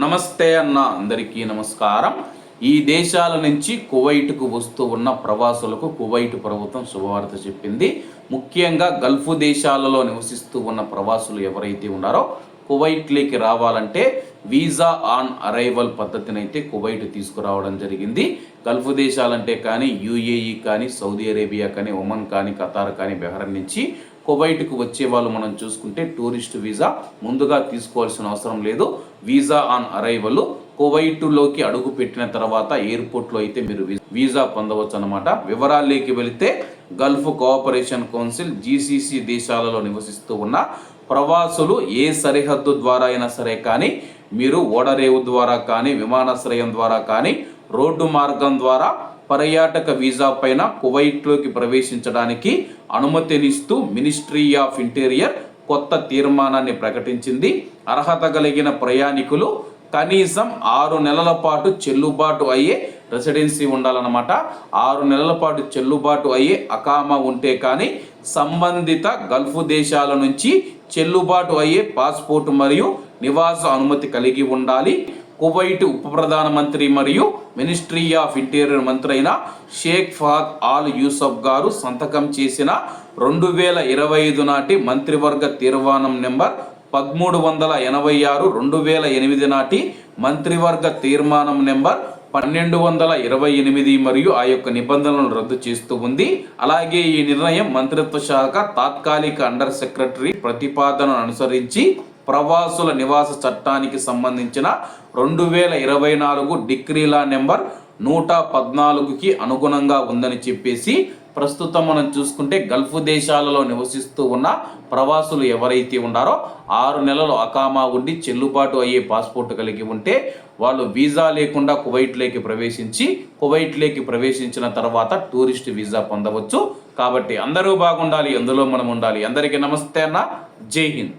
నమస్తే అన్న అందరికీ నమస్కారం. ఈ దేశాల నుంచి కువైట్కు వస్తూ ఉన్న ప్రవాసులకు కువైట్ ప్రభుత్వం శుభవార్త చెప్పింది. ముఖ్యంగా గల్ఫ్ దేశాలలో నివసిస్తూ ఉన్న ప్రవాసులు ఎవరైతే ఉన్నారో కువైట్లోకి రావాలంటే వీసా ఆన్ అరైవల్ పద్ధతిని అయితే కువైట్ తీసుకురావడం జరిగింది. గల్ఫ్ దేశాలంటే కానీ యుఏఈ కానీ సౌదీ అరేబియా కానీ ఒమన్ కానీ ఖతార్ కానీ బెహ్రన్ నుంచి కువైట్కు వచ్చే వాళ్ళు మనం చూసుకుంటే టూరిస్ట్ వీసా ముందుగా తీసుకోవాల్సిన అవసరం లేదు. వీసా ఆన్ అరైవల్ కువైటులోకి అడుగు పెట్టిన తర్వాత ఎయిర్పోర్ట్లో అయితే మీరు వీ- వీసా పొందవచ్చు అనమాట వివరాల్లోకి వెళితే గల్ఫ్ కోఆపరేషన్ కౌన్సిల్ జీసీసీ దేశాలలో నివసిస్తూ ఉన్న ప్రవాసులు ఏ సరిహద్దు ద్వారా అయినా సరే కానీ మీరు ఓడరేవు ద్వారా కానీ విమానాశ్రయం ద్వారా కానీ రోడ్డు మార్గం ద్వారా పర్యాటక వీసా పైన కువైట్లోకి ప్రవేశించడానికి అనుమతినిస్తూ మినిస్ట్రీ ఆఫ్ ఇంటీరియర్ కొత్త తీర్మానాన్ని ప్రకటించింది. అర్హత కలిగిన ప్రయాణికులు కనీసం ఆరు నెలల పాటు చెల్లుబాటు అయ్యే రెసిడెన్సీ ఉండాలన్నమాట. ఆరు నెలల పాటు చెల్లుబాటు అయ్యే అకామా ఉంటే కానీ సంబంధిత గల్ఫ్ దేశాల నుంచి చెల్లుబాటు అయ్యే పాస్పోర్ట్ మరియు నివాస అనుమతి కలిగి ఉండాలి. కువైట్ ఉప ప్రధానమంత్రి మరియు మినిస్ట్రీ ఆఫ్ ఇంటీరియర్ మంత్రి అయిన షేక్ ఫహద్ ఆల్ యూసఫ్ గారు సంతకం చేసిన రెండు వేల ఇరవై ఐదు నాటి మంత్రివర్గ తీర్మానం నెంబర్ పదమూడు వందల ఎనభై ఆరు రెండు వేల ఎనిమిది నాటి మంత్రివర్గ తీర్మానం నెంబర్ పన్నెండు వందల ఇరవై ఎనిమిది మరియు ఆ యొక్క నిబంధనలను రద్దు చేస్తూ ఉంది. అలాగే ఈ నిర్ణయం మంత్రిత్వ శాఖ తాత్కాలిక అండర్ సెక్రటరీ ప్రతిపాదనను అనుసరించి ప్రవాసుల నివాస చట్టానికి సంబంధించిన రెండు వేల ఇరవై నాలుగు డిక్రీలా నెంబర్ నూట పద్నాలుగుకి అనుగుణంగా ఉందని చెప్పేసి ప్రస్తుతం మనం చూసుకుంటే గల్ఫ్ దేశాలలో నివసిస్తూ ఉన్న ప్రవాసులు ఎవరైతే ఉన్నారో ఆరు నెలలు అకామా ఉండి చెల్లుబాటు అయ్యే పాస్పోర్ట్ కలిగి ఉంటే వాళ్ళు వీసా లేకుండా కువైట్లోకి ప్రవేశించి కువైట్లోకి ప్రవేశించిన తర్వాత టూరిస్ట్ వీసా పొందవచ్చు. కాబట్టి అందరూ బాగుండాలి అందులో మనం ఉండాలి. అందరికీ నమస్తే అన్న. జై హింద్.